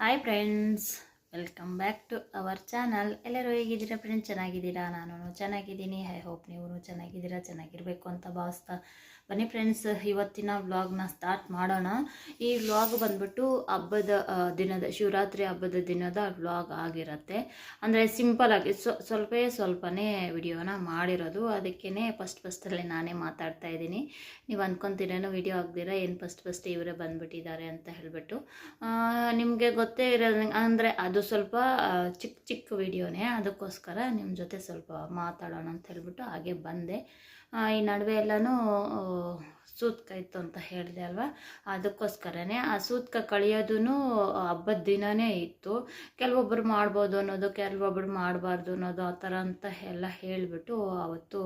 Hi friends welcome back to our channel ಎಲ್ಲರೂ ಹೇಗಿದ್ದೀರಾ friends ಚೆನ್ನಾಗಿದ್ದೀರಾ? ನಾನು ಚೆನ್ನಾಗಿದ್ದೀನಿ. ಐ ಹೋಪ್ ನೀವು ಚೆನ್ನಾಗಿದ್ದೀರಾ? ಚೆನ್ನಾಗಿರಬೇಕು ಅಂತ ಭಾವಿಸ್ತಾ ಬನ್ನಿ ಫ್ರೆಂಡ್ಸ್ ಇವತ್ತಿನ ವ್ಲಾಗ್ನ ಸ್ಟಾರ್ಟ್ ಮಾಡೋಣ. ಈ ವ್ಲಾಗ್ ಬಂದ್ಬಿಟ್ಟು ಹಬ್ಬದ ದಿನದ, ಶಿವರಾತ್ರಿ ಹಬ್ಬದ ದಿನದ ವ್ಲಾಗ್ ಆಗಿರುತ್ತೆ. ಅಂದರೆ ಸಿಂಪಲ್ ಆಗಿ ಸ್ವ, ಸ್ವಲ್ಪೇ ಸ್ವಲ್ಪನೇ ವಿಡಿಯೋನ ಮಾಡಿರೋದು. ಅದಕ್ಕೇ ಫಸ್ಟ್ ಫಸ್ಟಲ್ಲಿ ನಾನೇ ಮಾತಾಡ್ತಾ ಇದ್ದೀನಿ. ನೀವು ಅಂದ್ಕೊಂತೀರೇನು ವಿಡಿಯೋ ಆಗ್ದಿರ ಏನು ಫಸ್ಟ್ ಫಸ್ಟ್ ಇವರೇ ಬಂದ್ಬಿಟ್ಟಿದ್ದಾರೆ ಅಂತ ಹೇಳಿಬಿಟ್ಟು. ನಿಮಗೆ ಗೊತ್ತೇ ಇರೋದು, ಅಂದರೆ ಅದು ಸ್ವಲ್ಪ ಚಿಕ್ಕ ಚಿಕ್ಕ ವಿಡಿಯೋನೇ. ಅದಕ್ಕೋಸ್ಕರ ನಿಮ್ಮ ಜೊತೆ ಸ್ವಲ್ಪ ಮಾತಾಡೋಣ ಅಂತ ಹೇಳ್ಬಿಟ್ಟು ಹಾಗೆ ಬಂದೆ. ಈ ನಡುವೆ ಎಲ್ಲನೂ ಸೂತ್ಕ ಇತ್ತು ಅಂತ ಹೇಳಿದೆ ಅಲ್ವಾ? ಅದಕ್ಕೋಸ್ಕರನೇ ಆ ಸೂತ್ಕ ಕಳೆಯೋದೂ ಹಬ್ಬದ ದಿನವೇ ಇತ್ತು. ಕೆಲವೊಬ್ಬರು ಮಾಡ್ಬೋದು ಅನ್ನೋದು ಕೆಲವೊಬ್ಬರು ಮಾಡಬಾರ್ದು ಅನ್ನೋದು ಆ ಥರ ಅಂತ ಎಲ್ಲ ಹೇಳಿಬಿಟ್ಟು ಅವತ್ತು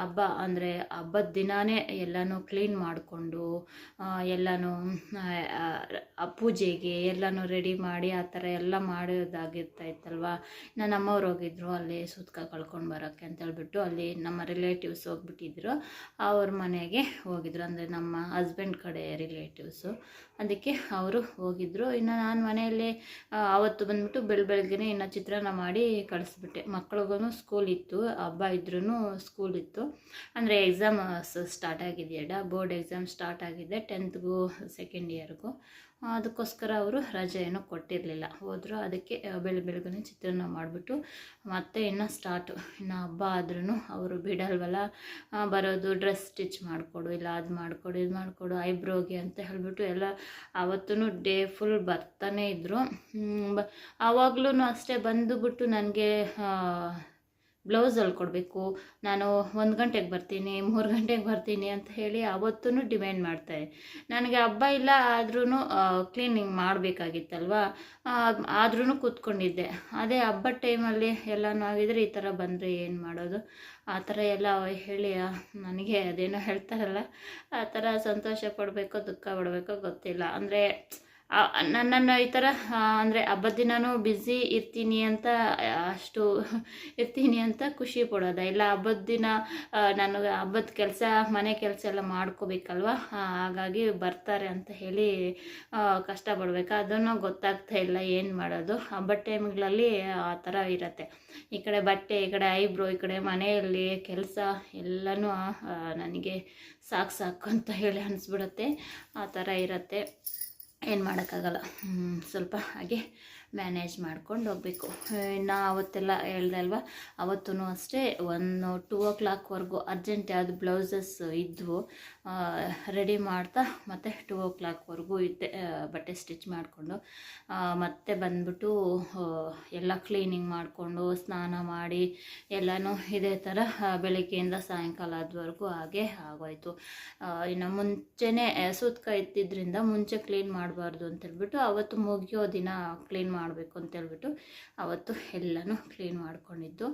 ಹಬ್ಬ, ಅಂದರೆ ಹಬ್ಬದ ದಿನವೇ ಎಲ್ಲನೂ ಕ್ಲೀನ್ ಮಾಡಿಕೊಂಡು ಎಲ್ಲನೂ ಪೂಜೆಗೆ ಎಲ್ಲನೂ ರೆಡಿ ಮಾಡಿ ಆ ಥರ ಎಲ್ಲ ಮಾಡೋದಾಗಿರ್ತಾ ಇತ್ತಲ್ವ ನನ್ನ ಅಮ್ಮವ್ರು ಹೋಗಿದ್ರು ಅಲ್ಲಿ ಸೂತ್ಕ ಕಳ್ಕೊಂಡು ಬರೋಕ್ಕೆ ಅಂತ ಹೇಳ್ಬಿಟ್ಟು ಅಲ್ಲಿ ನಮ್ಮ ರಿಲೇಟಿವ್ಸ್ ಹೋಗ್ಬಿಟ್ಟಿದ್ರು. ಅವ್ರ ಮನೆಗೆ ಹೋಗಿದ್ರು ಅಂದರೆ ನಮ್ಮ ಹಸ್ಬೆಂಡ್ ಕಡೆ ರಿಲೇಟಿವ್ಸು ಅದಕ್ಕೆ ಅವರು ಹೋಗಿದ್ರು. ಇನ್ನು ನಾನು ಮನೆಯಲ್ಲೇ ಆವತ್ತು ಬಂದುಬಿಟ್ಟು ಬೆಳ, ಬೆಳಗ್ಗೆನೆ ಇನ್ನು ಚಿತ್ರಾನ್ನ ಮಾಡಿ ಕಳಿಸ್ಬಿಟ್ಟೆ. ಮಕ್ಳಿಗೂ ಸ್ಕೂಲ್ ಇತ್ತು, ಹಬ್ಬ ಇದ್ರೂ ಸ್ಕೂಲ್ ಇತ್ತು. ಅಂದರೆ ಎಕ್ಸಾಮ್ ಸ್ಟಾರ್ಟ್ ಆಗಿದೆಯಡ ಬೋರ್ಡ್ ಎಕ್ಸಾಮ್ ಸ್ಟಾರ್ಟ್ ಆಗಿದೆ ಟೆಂತ್ಗೂ ಸೆಕೆಂಡ್ ಇಯರ್ಗೂ ಅದಕ್ಕೋಸ್ಕರ ಅವರು ರಜೆ ಕೊಟ್ಟಿರಲಿಲ್ಲ. ಹೋದರು ಅದಕ್ಕೆ ಬೆಳೆ ಬೆಳ ಬೆಳಗ್ಗೆ ಚಿತ್ರಾನ್ನ ಮಾಡಿಬಿಟ್ಟು ಮತ್ತೆ ಇನ್ನು ಸ್ಟಾರ್ಟು ಇನ್ನು ಹಬ್ಬ ಆದ್ರೂ ಅವರು ಬಿಡಲ್ವಲ್ಲ? ಬರೋದು ಡ್ರೆಸ್ ಸ್ಟಿಚ್ ಮಾಡಿಕೊಡು, ಇಲ್ಲ ಅದು ಮಾಡಿಕೊಡು, ಇದು ಮಾಡಿಕೊಡು, ಐಬ್ರೋಗೆ ಅಂತ ಹೇಳಿಬಿಟ್ಟು ಎಲ್ಲ ಆವತ್ತೂ ಡೇ ಫುಲ್ ಬರ್ತಾನೆ ಇದ್ದರು ಬ ಆವಾಗಲೂ ಅಷ್ಟೇ ಬಂದುಬಿಟ್ಟು ನನಗೆ ಬ್ಲೌಸ್ ಹೊಲ್ಕೊಡ್ಬೇಕು ನಾನು ಒಂದು ಗಂಟೆಗೆ ಬರ್ತೀನಿ, ಮೂರು ಗಂಟೆಗೆ ಬರ್ತೀನಿ ಅಂತ ಹೇಳಿ ಅವತ್ತೂ ಡಿಮ್ಯಾಂಡ್ ಮಾಡ್ತಾರೆ ನನಗೆ ಹಬ್ಬ ಇಲ್ಲ ಆದ್ರೂ ಕ್ಲೀನಿಂಗ್ ಮಾಡಬೇಕಾಗಿತ್ತಲ್ವ? ಆದ್ರೂ ಕೂತ್ಕೊಂಡಿದ್ದೆ. ಅದೇ ಹಬ್ಬದ ಟೈಮಲ್ಲಿ ಎಲ್ಲನೂ ಆಗಿದ್ರೆ ಈ ಥರ ಬಂದರೆ ಏನು ಮಾಡೋದು? ಆ ಥರ ಎಲ್ಲ ಹೇಳಿ ನನಗೆ ಅದೇನೋ ಹೇಳ್ತಾರಲ್ಲ, ಆ ಥರ ಸಂತೋಷ ಪಡಬೇಕೋ ದುಃಖ ಪಡಬೇಕೋ ಗೊತ್ತಿಲ್ಲ. ಅಂದರೆ ನನ್ನನ್ನು ಈ ಥರ ಅಂದರೆ ಹಬ್ಬದ ದಿನವೂ ಬ್ಯುಸಿ ಇರ್ತೀನಿ ಅಂತ ಅಷ್ಟು ಇರ್ತೀನಿ ಅಂತ ಖುಷಿ ಪಡೋದ. ಇಲ್ಲ, ಹಬ್ಬದ ದಿನ ನಾನು ಹಬ್ಬದ ಕೆಲಸ, ಮನೆ ಕೆಲಸ ಎಲ್ಲ ಮಾಡ್ಕೋಬೇಕಲ್ವ? ಹಾಗಾಗಿ ಬರ್ತಾರೆ ಅಂತ ಹೇಳಿ ಕಷ್ಟಪಡ್ಬೇಕು. ಅದನ್ನು ಗೊತ್ತಾಗ್ತಾ ಇಲ್ಲ ಏನು ಮಾಡೋದು. ಹಬ್ಬದ ಟೈಮ್ಗಳಲ್ಲಿ ಆ ಥರ ಇರುತ್ತೆ. ಈ ಕಡೆ ಬಟ್ಟೆ, ಈ ಕಡೆ ಐಬ್ರೋ ಈ ಕಡೆ ಮನೆಯಲ್ಲಿ ಕೆಲಸ ಎಲ್ಲನೂ ನನಗೆ ಸಾಕು ಸಾಕು ಅಂತ ಹೇಳಿ ಅನಿಸ್ಬಿಡುತ್ತೆ. ಆ ಥರ ಇರತ್ತೆ. ಏನು ಮಾಡೋಕ್ಕಾಗಲ್ಲ. ಸ್ವಲ್ಪ ಹಾಗೆ ಮ್ಯಾನೇಜ್ ಮಾಡ್ಕೊಂಡು ಹೋಗಬೇಕು. ಇನ್ನು ಅವತ್ತೆಲ್ಲ ಹೇಳ್ದೆ ಅಲ್ವಾ ಅವತ್ತೂ ಅಷ್ಟೇ, ಒಂದು ಟೂ ಓ ಕ್ಲಾಕ್ವರೆಗೂ ಅರ್ಜೆಂಟ್ ಯಾವುದು ಬ್ಲೌಸಸ್ ಇದ್ವು ರೆಡಿ ಮಾಡ್ತಾ ಮತ್ತು ಟೂ ಓ ಕ್ಲಾಕ್ವರೆಗೂ ಇದ್ದೆ ಬಟ್ಟೆ ಸ್ಟಿಚ್ ಮಾಡಿಕೊಂಡು. ಮತ್ತೆ ಬಂದ್ಬಿಟ್ಟು ಎಲ್ಲ ಕ್ಲೀನಿಂಗ್ ಮಾಡಿಕೊಂಡು, ಸ್ನಾನ ಮಾಡಿ, ಎಲ್ಲನೂ ಇದೇ ಥರ ಬೆಳಗ್ಗೆಯಿಂದ ಸಾಯಂಕಾಲ ಆದವರೆಗೂ ಹಾಗೆ ಆಗೋಯಿತು. ಇನ್ನು ಮುಂಚೆನೇ ಸುತ್ತಕ ಇತ್ತಿದ್ರಿಂದ ಮುಂಚೆ ಕ್ಲೀನ್ ಮಾಡಬಾರ್ದು ಅಂತೇಳ್ಬಿಟ್ಟು, ಅವತ್ತು ಮುಗಿಯೋ ದಿನ ಕ್ಲೀನ್ ಮಾಡಬೇಕು ಅಂತೇಳ್ಬಿಟ್ಟು, ಅವತ್ತು ಎಲ್ಲನೂ ಕ್ಲೀನ್ ಮಾಡ್ಕೊಂಡಿದ್ದು.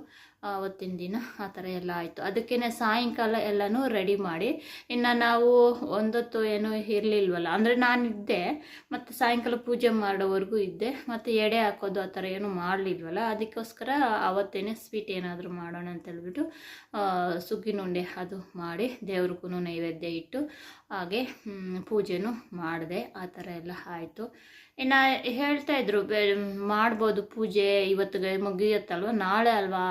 ಅವತ್ತಿನ ದಿನ ಆ ಥರ ಎಲ್ಲ ಆಯಿತು. ಅದಕ್ಕೇ ಸಾಯಂಕಾಲ ಎಲ್ಲನೂ ರೆಡಿ ಮಾಡಿ, ಇನ್ನು ನಾವು ಒಂದೊತ್ತು ಏನೂ ಇರಲಿಲ್ವಲ್ಲ. ಅಂದರೆ ನಾನಿದ್ದೆ ಮತ್ತು ಸಾಯಂಕಾಲ ಪೂಜೆ ಮಾಡೋವರೆಗೂ ಇದ್ದೆ ಮತ್ತು ಎಡೆ ಹಾಕೋದು ಆ ಥರ ಏನು ಮಾಡಲಿಲ್ವಲ್ಲ. ಅದಕ್ಕೋಸ್ಕರ ಆವತ್ತೇನೆ ಸ್ವೀಟ್ ಏನಾದರೂ ಮಾಡೋಣ ಅಂತ ಹೇಳ್ಬಿಟ್ಟು ಆ, ಸುಗ್ಗಿನುಂಡೆ ಅದು ಮಾಡಿ ದೇವ್ರಿಗೂ ನೈವೇದ್ಯ ಇಟ್ಟು ಹಾಗೆ ಪೂಜೆನೂ ಮಾಡಿದೆ. ಆ ಥರ ಎಲ್ಲ ಆಯಿತು. ಇನ್ನು ಹೇಳ್ತಾ ಇದ್ರು ಮಾಡ್ಬೋದು ಪೂಜೆ ಇವತ್ತಿಗೆ ಮುಗಿಯುತ್ತಲ್ವ? ನಾಳೆ ಅಲ್ವಾ?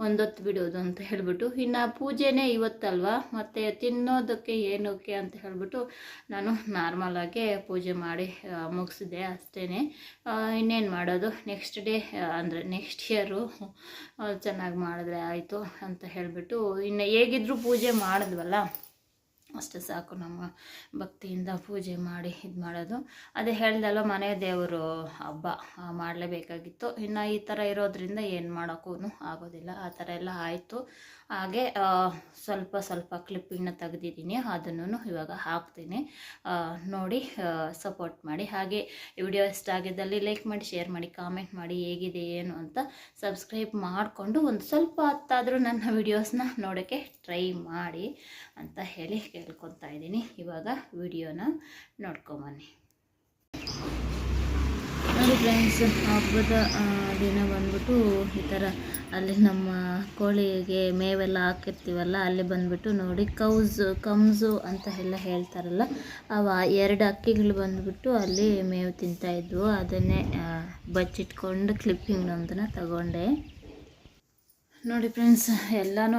ಒಂದೊತ್ತು ಬಿಡೋದು ಅಂತ ಹೇಳಿಬಿಟ್ಟು. ಇನ್ನು ಪೂಜೆನೇ ಇವತ್ತಲ್ವ? ಮತ್ತು ತಿನ್ನೋದಕ್ಕೆ ಏನಕ್ಕೆ ಅಂತ ಹೇಳಿಬಿಟ್ಟು ನಾನು ನಾರ್ಮಲಾಗೆ ಪೂಜೆ ಮಾಡಿ ಮುಗಿಸಿದೆ ಅಷ್ಟೇ ಇನ್ನೇನು ಮಾಡೋದು? ನೆಕ್ಸ್ಟ್ ಡೇ ಅಂದರೆ ನೆಕ್ಸ್ಟ್ ಇಯರು ಚೆನ್ನಾಗಿ ಮಾಡಿದ್ರೆ ಆಯಿತು ಅಂತ ಹೇಳಿಬಿಟ್ಟು, ಇನ್ನು ಹೇಗಿದ್ರೂ ಪೂಜೆ ಮಾಡಿದ್ವಲ್ಲ? ಅಷ್ಟೇ ಸಾಕು ನಮ್ಮ ಭಕ್ತಿಯಿಂದ ಪೂಜೆ ಮಾಡಿ ಇದು ಮಾಡೋದು. ಅದೇ ಹೇಳ್ದಲ್ಲ ಮನೆ ದೇವರು ಹಬ್ಬ ಮಾಡಲೇಬೇಕಾಗಿತ್ತು. ಇನ್ನು ಈ ಥರ ಇರೋದ್ರಿಂದ ಏನು ಮಾಡೋಕ್ಕೂ ಆಗೋದಿಲ್ಲ. ಆ ಥರ ಎಲ್ಲ ಆಯಿತು. ಹಾಗೆ ಸ್ವಲ್ಪ ಸ್ವಲ್ಪ ಕ್ಲಿಪ್ಪಿಂಗ್ನ ತೆಗೆದಿದ್ದೀನಿ. ಅದನ್ನು ಇವಾಗ ಹಾಕ್ತೀನಿ. ನೋಡಿ ಸಪೋರ್ಟ್ ಮಾಡಿ. ಹಾಗೆ ವಿಡಿಯೋ ಇಷ್ಟ ಆಗಿದ್ದಲ್ಲಿ ಲೈಕ್ ಮಾಡಿ, ಶೇರ್ ಮಾಡಿ, ಕಾಮೆಂಟ್ ಮಾಡಿ ಹೇಗಿದೆ, ಏನು ಅಂತ ಸಬ್ಸ್ಕ್ರೈಬ್ ಮಾಡಿಕೊಂಡು ಒಂದು ಸ್ವಲ್ಪ ಹೊತ್ತಾದರೂ ನನ್ನ ವಿಡಿಯೋಸ್ನ ನೋಡೋಕ್ಕೆ ಟ್ರೈ ಮಾಡಿ ಅಂತ ಹೇಳಿ ಕೇಳ್ಕೊತಾ ಇದ್ದೀನಿ ಇವಾಗ ವಿಡಿಯೋನ ನೋಡ್ಕೊಂಬನ್ನಿ. ನೋಡಿ ಫ್ರೆಂಡ್ಸ್ ಹಬ್ಬದ ದಿನ ಬಂದ್ಬಿಟ್ಟು ಈ ಥರ ಅಲ್ಲಿ ನಮ್ಮ ಕೋಳಿಗೆ ಮೇವೆಲ್ಲ ಹಾಕಿರ್ತೀವಲ್ಲ, ಅಲ್ಲಿ ಬಂದ್ಬಿಟ್ಟು ನೋಡಿ ಕೌಸ್, ಕಮ್ಸು ಅಂತ ಎಲ್ಲ ಹೇಳ್ತಾರಲ್ಲ, ಅವ ಎರಡು ಅಕ್ಕಿಗಳು ಬಂದ್ಬಿಟ್ಟು ಅಲ್ಲಿ ಮೇವು ತಿಂತಾಯಿದ್ವು. ಅದನ್ನೇ ಬಚ್ಚಿಟ್ಕೊಂಡು ಕ್ಲಿಪ್ಪಿಂಗ್ ಒಂದನ್ನ ತಗೊಂಡೆ. ನೋಡಿ ಫ್ರೆಂಡ್ಸ್, ಎಲ್ಲನೂ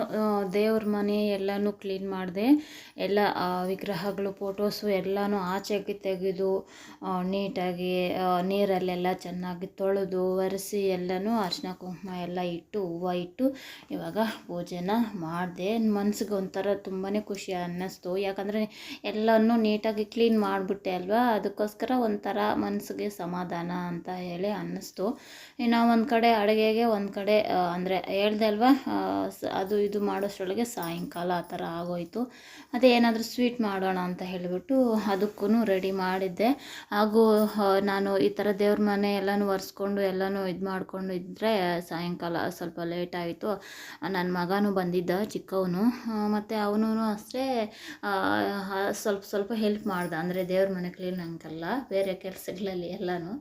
ದೇವ್ರ ಮನೆ ಎಲ್ಲನೂ ಕ್ಲೀನ್ ಮಾಡಿದೆ. ಎಲ್ಲ ವಿಗ್ರಹಗಳು ಫೋಟೋಸು ಎಲ್ಲನೂ ಆಚೆಗೆ ತೆಗೆದು ನೀಟಾಗಿ ನೀರಲ್ಲೆಲ್ಲ ಚೆನ್ನಾಗಿ ತೊಳೆದು, ಒರೆಸಿ ಎಲ್ಲನೂ ಅರಿಶಿನ ಕುಂಕುಮ ಎಲ್ಲ ಇಟ್ಟು, ಹೂವು ಇಟ್ಟು ಇವಾಗ ಪೂಜೆನ ಮಾಡಿದೆ. ಮನ್ಸಿಗೆ ಒಂಥರ ತುಂಬಾ ಖುಷಿ ಅನ್ನಿಸ್ತು. ಯಾಕಂದರೆ ಎಲ್ಲನೂ ನೀಟಾಗಿ ಕ್ಲೀನ್ ಮಾಡಿಬಿಟ್ಟೆ ಅಲ್ವಾ? ಅದಕ್ಕೋಸ್ಕರ ಒಂಥರ ಮನಸ್ಸಿಗೆ ಸಮಾಧಾನ ಅಂತ ಹೇಳಿ ಅನ್ನಿಸ್ತು. ಇನ್ನು ಒಂದು ಕಡೆ ಅಡುಗೆಗೆ ಒಂದು ಕಡೆ ಅಂದರೆ ಹೇಳ್ದೆ ಅಲ್ವಾ? ಅದು ಇದು ಮಾಡೋಷ್ಟರೊಳಗೆ ಸಾಯಂಕಾಲ ಆ ಥರ ಆಗೋಯ್ತು. ಅದೇ ಏನಾದರೂ ಸ್ವೀಟ್ ಮಾಡೋಣ ಅಂತ ಹೇಳಿಬಿಟ್ಟು ಅದಕ್ಕೂ ರೆಡಿ ಮಾಡಿದ್ದೆ. ಹಾಗೂ ನಾನು ಈ ಥರ ದೇವ್ರ ಮನೆ ಎಲ್ಲನೂ ಒರೆಸ್ಕೊಂಡು ಎಲ್ಲನೂ ಇದು ಮಾಡಿಕೊಂಡು ಇದ್ದರೆ ಸಾಯಂಕಾಲ ಸ್ವಲ್ಪ ಲೇಟ್ ಆಯಿತು. ನನ್ನ ಮಗನೂ ಬಂದಿದ್ದ, ಚಿಕ್ಕವನು. ಮತ್ತು ಅವನು ಅಷ್ಟೇ ಸ್ವಲ್ಪ ಸ್ವಲ್ಪ ಹೆಲ್ಪ್ ಮಾಡ್ದೆ. ಅಂದರೆ ದೇವ್ರ ಮನೆ ಕ್ಲೀನ್ ಹಂಗಲ್ಲ ಬೇರೆ ಕೆಲಸಗಳಲ್ಲಿ ಎಲ್ಲನೂ.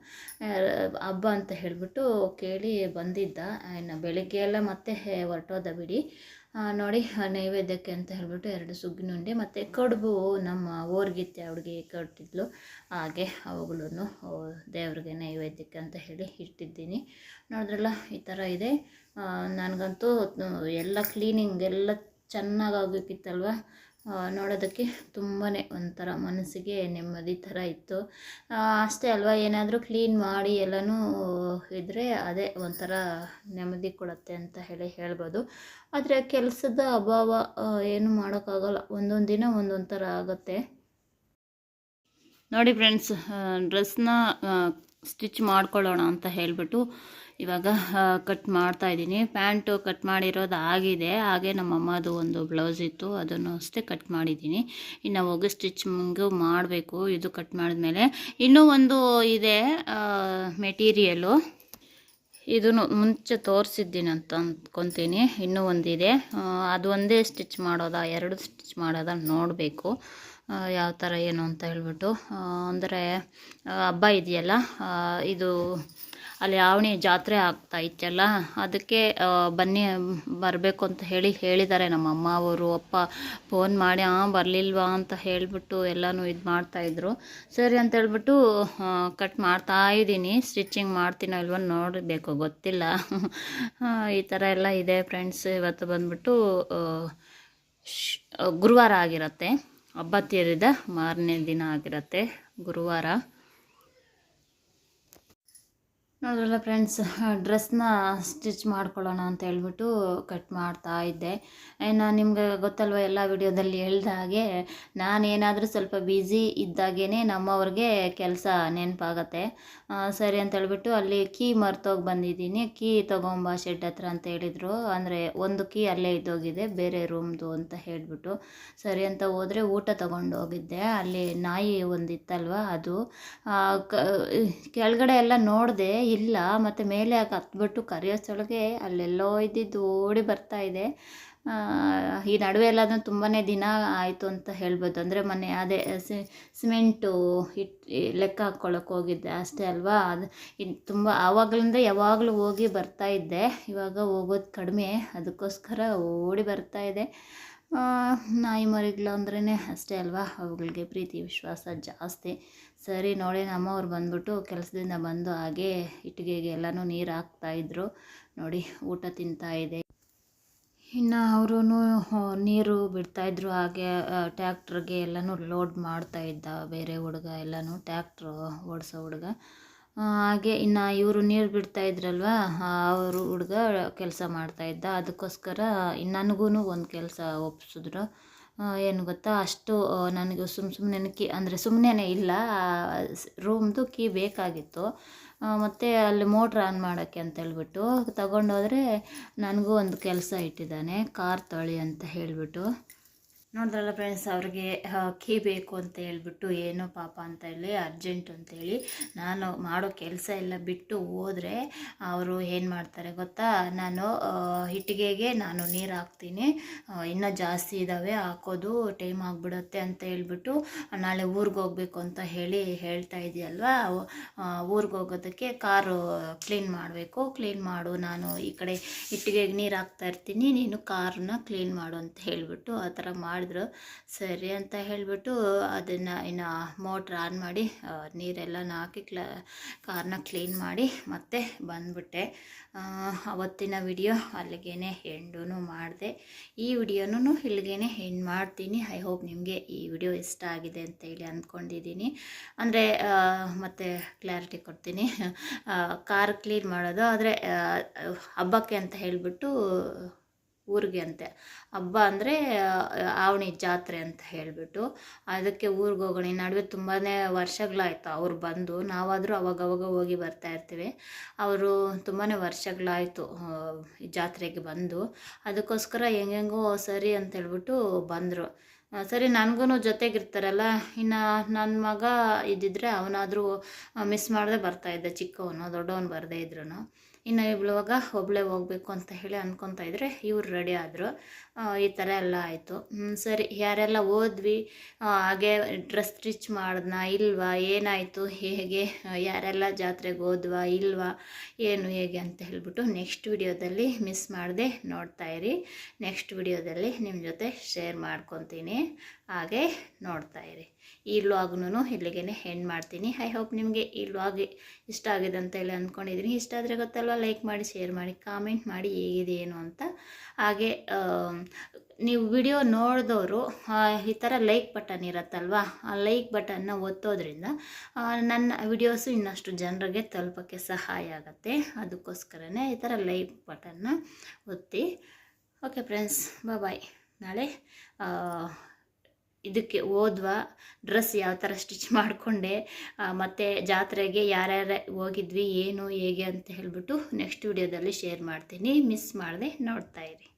ಹಬ್ಬ ಅಂತ ಹೇಳಿಬಿಟ್ಟು ಕೇಳಿ ಬಂದಿದ್ದ. ಇನ್ನು ಬೆಳಿಗ್ಗೆ ಎಲ್ಲ ಮತ್ತೆ ಹೊರಟೋದ ಬಿಡಿ. ನೋಡಿ ನೈವೇದ್ಯಕ್ಕೆ ಅಂತ ಹೇಳ್ಬಿಟ್ಟು ಎರಡು ಸುಗ್ಗಿನುಂಡೆ ಮತ್ತು ಕಡುಬು ನಮ್ಮ ಓರ್ಗಿತ್ತೆ ಅವ್ಳಿಗೆ ಕಟ್ಟಿದ್ಲು. ಹಾಗೆ ಅವುಗಳನ್ನು ದೇವ್ರಿಗೆ ನೈವೇದ್ಯಕ್ಕೆ ಅಂತ ಹೇಳಿ ಇಟ್ಟಿದ್ದೀನಿ. ನೋಡಿದ್ರಲ್ಲ, ಈ ಥರ ಇದೆ. ನನಗಂತೂ ಎಲ್ಲ ಕ್ಲೀನಿಂಗ್ ಎಲ್ಲ ಚೆನ್ನಾಗಿ ಆಗಬೇಕಿತ್ತಲ್ವ? ನೋಡೋದಕ್ಕೆ ತುಂಬಾ ಒಂಥರ ಮನಸ್ಸಿಗೆ ನೆಮ್ಮದಿ ಥರ ಇತ್ತು. ಅಷ್ಟೇ ಅಲ್ವಾ, ಏನಾದರೂ ಕ್ಲೀನ್ ಮಾಡಿ ಎಲ್ಲನೂ ಇದ್ದರೆ ಅದೇ ಒಂಥರ ನೆಮ್ಮದಿ ಕೊಡುತ್ತೆ ಅಂತ ಹೇಳಿ ಹೇಳ್ಬೋದು. ಆದರೆ ಕೆಲಸದ ಅಭಾವ ಏನು ಮಾಡೋಕ್ಕಾಗಲ್ಲ. ಒಂದೊಂದು ದಿನ ಒಂದೊಂದು ಥರ ಆಗುತ್ತೆ. ನೋಡಿ ಫ್ರೆಂಡ್ಸ್ ಡ್ರೆಸ್ನ ಸ್ಟಿಚ್ ಮಾಡ್ಕೊಳ್ಳೋಣ ಅಂತ ಹೇಳಿಬಿಟ್ಟು ಇವಾಗ ಕಟ್ ಮಾಡ್ತಾ ಇದ್ದೀನಿ. ಪ್ಯಾಂಟು ಕಟ್ ಮಾಡಿರೋದು ಆಗಿದೆ. ಹಾಗೆ ನಮ್ಮ ಅಮ್ಮದು ಒಂದು ಬ್ಲೌಸ್ ಇತ್ತು. ಅದನ್ನು ಅಷ್ಟೇ ಕಟ್ ಮಾಡಿದ್ದೀನಿ. ಇನ್ನು ಹೋಗಿ ಸ್ಟಿಚಿಂಗು ಮಾಡಬೇಕು. ಇದು ಕಟ್ ಮಾಡಿದ್ಮೇಲೆ ಇನ್ನೂ ಒಂದು ಇದೆ ಮೆಟೀರಿಯಲು ಇದನ್ನು ಮುಂಚೆ ತೋರಿಸಿದ್ದೀನಿ ಅಂತ ಅಂದ್ಕೊತೀನಿ ಇನ್ನೂ ಒಂದಿದೆ. ಅದು ಒಂದೇ ಸ್ಟಿಚ್ ಮಾಡೋದಾ? ಎರಡು ಸ್ಟಿಚ್ ಮಾಡೋದಾ? ನೋಡಬೇಕು. ಯಾವ ಥರ ಏನು ಅಂತ ಹೇಳ್ಬಿಟ್ಟು ಅಂದರೆ ಹಬ್ಬ ಇದೆಯಲ್ಲ ಇದು ಅಲ್ಲಿ ಆವಣಿ ಜಾತ್ರೆ ಆಗ್ತಾ ಇತ್ತಲ್ಲ, ಅದಕ್ಕೆ ಬನ್ನಿ ಬರಬೇಕು ಅಂತ ಹೇಳಿ ಹೇಳಿದ್ದಾರೆ ನಮ್ಮ ಅಮ್ಮ ಅವರು. ಅಪ್ಪ ಫೋನ್ ಮಾಡಿ ಹಾಂ ಬರಲಿಲ್ವಾ? ಅಂತ ಹೇಳಿಬಿಟ್ಟು ಎಲ್ಲನೂ ಇದು ಮಾಡ್ತಾಯಿದ್ರು ಸರಿ ಅಂತ ಹೇಳ್ಬಿಟ್ಟು ಕಟ್ ಮಾಡ್ತಾ ಇದ್ದೀನಿ. ಸ್ಟಿಚಿಂಗ್ ಮಾಡ್ತೀನೋ ಇಲ್ವೋ ನೋಡಬೇಕು, ಗೊತ್ತಿಲ್ಲ. ಈ ಥರ ಎಲ್ಲ ಇದೆ ಫ್ರೆಂಡ್ಸ್ ಇವತ್ತು ಬಂದ್ಬಿಟ್ಟು ಗುರುವಾರ ಆಗಿರುತ್ತೆ. ಹಬ್ಬ ತೀರಿದ ಮಾರನೇ ದಿನ ಆಗಿರುತ್ತೆ ಗುರುವಾರ. ನೋಡಿದ್ರಲ್ಲ ಫ್ರೆಂಡ್ಸ್, ಡ್ರೆಸ್ನ ಸ್ಟಿಚ್ ಮಾಡ್ಕೊಳ್ಳೋಣ ಅಂತ ಹೇಳ್ಬಿಟ್ಟು ಕಟ್ ಮಾಡ್ತಾ ಇದ್ದೆ. ನಾನು ನಿಮ್ಗೆ ಗೊತ್ತಲ್ವ, ಎಲ್ಲ ವಿಡಿಯೋದಲ್ಲಿ ಹೇಳ್ದ ಹಾಗೆ ನಾನೇನಾದರೂ ಸ್ವಲ್ಪ ಬ್ಯುಸಿ ಇದ್ದಾಗೇ ನಮ್ಮವ್ರಿಗೆ ಕೆಲಸ ನೆನಪಾಗತ್ತೆ. ಸರಿ ಅಂತ ಹೇಳ್ಬಿಟ್ಟು ಅಲ್ಲಿ ಕೀ ಮರ್ತೋಗಿ ಬಂದಿದ್ದೀನಿ. ಕೀ ತೊಗೊಂಬ ಶೆಡ್ ಹತ್ರ ಅಂತ ಹೇಳಿದರು. ಅಂದರೆ ಒಂದು ಕೀ ಅಲ್ಲೇ ಇದ್ದೋಗಿದೆ, ಬೇರೆ ರೂಮ್ದು ಅಂತ ಹೇಳಿಬಿಟ್ಟು. ಸರಿ ಅಂತ ಹೋದರೆ ಊಟ ತೊಗೊಂಡು ಹೋಗಿದ್ದೆ ಅಲ್ಲಿ ನಾಯಿ ಒಂದಿತ್ತಲ್ವ ಅದು. ಕೆಳಗಡೆ ಎಲ್ಲ ನೋಡಿದೆ ಇಲ್ಲ, ಮತ್ತು ಮೇಲೆ ಹತ್ಬಿಟ್ಟು ಕರಿಯೋಸ್ತೊಳಗೆ ಅಲ್ಲೆಲ್ಲೋ ಇದ್ದಿದ್ದು ಓಡಿ ಬರ್ತಾ ಇದೆ. ಈ ನಡುವೆ ಎಲ್ಲ ಅದನ್ನು ತುಂಬಾ ದಿನ ಆಯಿತು ಅಂತ ಹೇಳ್ಬೋದು. ಅಂದರೆ ಮೊನ್ನೆ ಅದೇ ಸಿಮೆಂಟು ಇಟ್ ಲೆಕ್ಕ ಹಾಕ್ಕೊಳಕ್ಕೆ ಹೋಗಿದ್ದೆ ಅಷ್ಟೇ ಅಲ್ವಾ? ಅದು ಇದು ತುಂಬ, ಆವಾಗಲಿಂದ ಯಾವಾಗಲೂ ಹೋಗಿ ಬರ್ತಾ ಇದ್ದೆ. ಇವಾಗ ಹೋಗೋದು ಕಡಿಮೆ. ಅದಕ್ಕೋಸ್ಕರ ಓಡಿ ಬರ್ತಾ ಇದೆ. ನಾಯಿ ಮರಿಗಳು ಅಂದ್ರೇ ಅಷ್ಟೇ ಅಲ್ವಾ? ಅವುಗಳಿಗೆ ಪ್ರೀತಿ, ವಿಶ್ವಾಸ ಜಾಸ್ತಿ. ಸರಿ ನೋಡಿ, ನಮ್ಮವ್ರು ಬಂದ್ಬಿಟ್ಟು ಕೆಲಸದಿಂದ ಬಂದು ಹಾಗೆ ಇಟ್ಟಿಗೆಗೆ ಎಲ್ಲನೂ ನೀರು ಹಾಕ್ತಾಯಿದ್ರು ನೋಡಿ, ಊಟ ತಿಂತಾ ಇದೆ. ಇನ್ನು ಅವರು ನೀರು ಬಿಡ್ತಾಯಿದ್ರು ಹಾಗೆ ಟ್ಯಾಕ್ಟ್ರಿಗೆ ಎಲ್ಲನೂ ಲೋಡ್ ಮಾಡ್ತಾ ಇದ್ದ ಬೇರೆ ಹುಡುಗ ಎಲ್ಲನೂ. ಟ್ಯಾಕ್ಟ್ರು ಓಡಿಸೋ ಹುಡುಗ. ಹಾಗೆ ಇನ್ನು ಇವರು ನೀರು ಬಿಡ್ತಾ ಇದ್ರಲ್ವ? ಅವರು ಹುಡುಗ ಕೆಲಸ ಮಾಡ್ತಾ ಇದ್ದ. ಅದಕ್ಕೋಸ್ಕರ ನನಗೂ ಒಂದು ಕೆಲಸ ಒಪ್ಪಿಸಿದ್ರು ಏನು ಗೊತ್ತಾ? ಅಷ್ಟು ನನಗೆ ಸುಮ್ಮ ಸುಮ್ಮನೆ ಕೀ ಅಂದರೆ ಸುಮ್ಮನೆ ಇಲ್ಲ. ರೂಮ್ದು ಕೀ ಬೇಕಾಗಿತ್ತು. ಮತ್ತು ಅಲ್ಲಿ ಮೋಟ್ರ್ ಆನ್ ಮಾಡೋಕ್ಕೆ ಅಂತ ಹೇಳ್ಬಿಟ್ಟು ತಗೊಂಡೋದ್ರೆ ನನಗೂ ಒಂದು ಕೆಲಸ ಇಟ್ಟಿದ್ದಾನೆ. ಕಾರ್ ತೊಳಿ ಅಂತ ಹೇಳಿಬಿಟ್ಟು. ನೋಡಿದ್ರಲ್ಲ ಫ್ರೆಂಡ್ಸ್ ಅವ್ರಿಗೆ ಅಕ್ಕಿ ಬೇಕು ಅಂತ ಹೇಳ್ಬಿಟ್ಟು ಏನೋ ಪಾಪ ಅಂತ ಹೇಳಿ ಅರ್ಜೆಂಟ್ ಅಂತೇಳಿ ನಾನು ಮಾಡೋ ಕೆಲಸ ಎಲ್ಲ ಬಿಟ್ಟು ಹೋದರೆ ಅವರು ಏನು ಮಾಡ್ತಾರೆ ಗೊತ್ತಾ? ನಾನು ಇಟ್ಟಿಗೆಗೆ ನಾನು ನೀರು ಹಾಕ್ತೀನಿ. ಇನ್ನೂ ಜಾಸ್ತಿ ಇದ್ದಾವೆ ಹಾಕೋದು ಟೈಮ್ ಆಗಿಬಿಡುತ್ತೆ ಅಂತ ಹೇಳ್ಬಿಟ್ಟು ನಾಳೆ ಊರಿಗೆ ಹೋಗ್ಬೇಕು ಅಂತ ಹೇಳಿ ಹೇಳ್ತಾ ಇದೆಯಲ್ವಾ? ಊರಿಗೆ ಹೋಗೋದಕ್ಕೆ ಕಾರು ಕ್ಲೀನ್ ಮಾಡಬೇಕು. ಕ್ಲೀನ್ ಮಾಡು, ನಾನು ಈ ಕಡೆ ಇಟ್ಟಿಗೆಗೆ ನೀರು ಹಾಕ್ತಾ ಇರ್ತೀನಿ, ನೀನು ಕಾರನ್ನ ಕ್ಲೀನ್ ಮಾಡು ಅಂತ ಹೇಳಿಬಿಟ್ಟು ಆ ಥರ ಮಾಡಿದ್ರು. ಸರಿ ಅಂತ ಹೇಳಿಬಿಟ್ಟು ಅದನ್ನು ಇನ್ನು ಮೋಟ್ರ್ ಆನ್ ಮಾಡಿ ನೀರೆಲ್ಲ ಹಾಕಿ ಕ್ಲ ಕಾರ್ನ ಕ್ಲೀನ್ ಮಾಡಿ ಮತ್ತೆ ಬಂದ್ಬಿಟ್ಟೆ. ಅವತ್ತಿನ ವಿಡಿಯೋ ಅಲ್ಲಿಗೇನೆ ಎಂಡೂ ಮಾಡಿದೆ. ಈ ವಿಡಿಯೋನೂ ಇಲ್ಲಿಗೇನೆ ಎಂಡ್ ಮಾಡ್ತೀನಿ. ಐ ಹೋಪ್ ನಿಮಗೆ ಈ ವಿಡಿಯೋ ಇಷ್ಟ ಆಗಿದೆ ಅಂತ ಹೇಳಿ ಅಂದ್ಕೊಂಡಿದ್ದೀನಿ. ಅಂದರೆ ಮತ್ತೆ ಕ್ಲಾರಿಟಿ ಕೊಡ್ತೀನಿ. ಕಾರ್ ಕ್ಲೀನ್ ಮಾಡೋದು, ಆದರೆ ಹಬ್ಬಕ್ಕೆ ಅಂತ ಹೇಳಿಬಿಟ್ಟು ಊರಿಗೆ ಅಂತೆ. ಹಬ್ಬ ಅಂದರೆ ಆವಣಿ ಜಾತ್ರೆ ಅಂತ ಹೇಳಿಬಿಟ್ಟು ಅದಕ್ಕೆ ಊರಿಗೆ ಹೋಗೋಣ. ಈ ನಡುವೆ ತುಂಬಾ ವರ್ಷಗಳಾಯಿತು ಅವ್ರು ಬಂದು. ನಾವಾದರೂ ಅವಾಗ ಅವಾಗ ಹೋಗಿ ಬರ್ತಾ ಇರ್ತೀವಿ. ಅವರು ತುಂಬಾ ವರ್ಷಗಳಾಯಿತು ಜಾತ್ರೆಗೆ ಬಂದು. ಅದಕ್ಕೋಸ್ಕರ ಹೆಂಗೆಂಗೋ ಸರಿ ಅಂತ ಹೇಳ್ಬಿಟ್ಟು ಬಂದರು. ಸರಿ ನನಗೂ ಜೊತೆಗಿರ್ತಾರಲ್ಲ. ಇನ್ನು ನನ್ನ ಮಗ ಇದ್ದಿದ್ರೆ ಅವನಾದರೂ ಮಿಸ್ ಮಾಡದೆ ಬರ್ತಾಯಿದ್ದ ಚಿಕ್ಕವನು, ದೊಡ್ಡವನು ಬರದೇ ಇದ್ರು ಇನ್ನು ಇವಾಗ ಒಬ್ಬಳೇ ಹೋಗಬೇಕು ಅಂತ ಹೇಳಿ ಅಂದ್ಕೊತಾ ಇದ್ರೆ ಇವ್ರು ರೆಡಿ ಆದರು. ಈ ಥರ ಎಲ್ಲ ಆಯಿತು. ಸರಿ, ಯಾರೆಲ್ಲ ಹೋದ್ವಿ ಹಾಗೆ ಡ್ರೆಸ್ ಸ್ಟಿಚ್ ಮಾಡಿದ್ನಾ, ಇಲ್ವಾ, ಏನಾಯಿತು, ಹೇಗೆ, ಯಾರೆಲ್ಲ ಜಾತ್ರೆಗೆ ಹೋದ್ವಾ, ಇಲ್ವಾ, ಏನು, ಹೇಗೆ ಅಂತ ಹೇಳ್ಬಿಟ್ಟು ನೆಕ್ಸ್ಟ್ ವಿಡಿಯೋದಲ್ಲಿ ಮಿಸ್ ಮಾಡದೆ ನೋಡ್ತಾ ಇರಿ. ನೆಕ್ಸ್ಟ್ ವಿಡಿಯೋದಲ್ಲಿ ನಿಮ್ಮ ಜೊತೆ ಶೇರ್ ಮಾಡ್ಕೊತೀನಿ. ಹಾಗೆ ನೋಡ್ತಾ ಇರಿ. ಈ ವ್ಲಾಗ್ನೂ ಇಲ್ಲಿಗೆ ಎಂಡ್ ಮಾಡ್ತೀನಿ. ಐ ಹೋಪ್ ನಿಮಗೆ ಈ ವ್ಲಾಗ್ ಇಷ್ಟ ಆಗಿದೆ ಅಂತ ಹೇಳಿ ಅಂದ್ಕೊಂಡಿದ್ದೀನಿ ಇಷ್ಟ ಆದರೆ ಗೊತ್ತಲ್ವ? ಲೈಕ್ ಮಾಡಿ ಶೇರ್ ಮಾಡಿ ಕಾಮೆಂಟ್ ಮಾಡಿ ಹೇಗಿದೆ ಏನು ಅಂತ. ಹಾಗೆ ನೀವು ವಿಡಿಯೋ ನೋಡಿದವರು ಈ ಥರ ಲೈಕ್ ಬಟನ್ ಇರುತ್ತಲ್ವ? ಆ ಲೈಕ್ ಬಟನ್ನ ಒತ್ತೋದ್ರಿಂದ ನನ್ನ ವಿಡಿಯೋಸು ಇನ್ನಷ್ಟು ಜನರಿಗೆ ತಲುಪೋಕ್ಕೆ ಸಹಾಯ ಆಗುತ್ತೆ. ಅದಕ್ಕೋಸ್ಕರನೇ ಈ ಥರ ಲೈಕ್ ಬಟನ್ನ ಒತ್ತಿ. ಓಕೆ ಫ್ರೆಂಡ್ಸ್ ಬಾಯ್ ನಾಳೆ ಇದಕ್ಕೆ ಹೋದ್ವಾ ಡ್ರೆಸ್ ಯಾವ ಥರ ಸ್ಟಿಚ್ ಮಾಡಿಕೊಂಡೆ ಮತ್ತು ಜಾತ್ರೆಗೆ ಯಾರ್ಯಾರು ಹೋಗಿದ್ವಿ, ಏನು, ಹೇಗೆ ಅಂತ ಹೇಳಿಬಿಟ್ಟು ನೆಕ್ಸ್ಟ್ ವಿಡಿಯೋದಲ್ಲಿ ಶೇರ್ ಮಾಡ್ತೀನಿ. ಮಿಸ್ ಮಾಡದೆ ನೋಡ್ತಾಯಿರಿ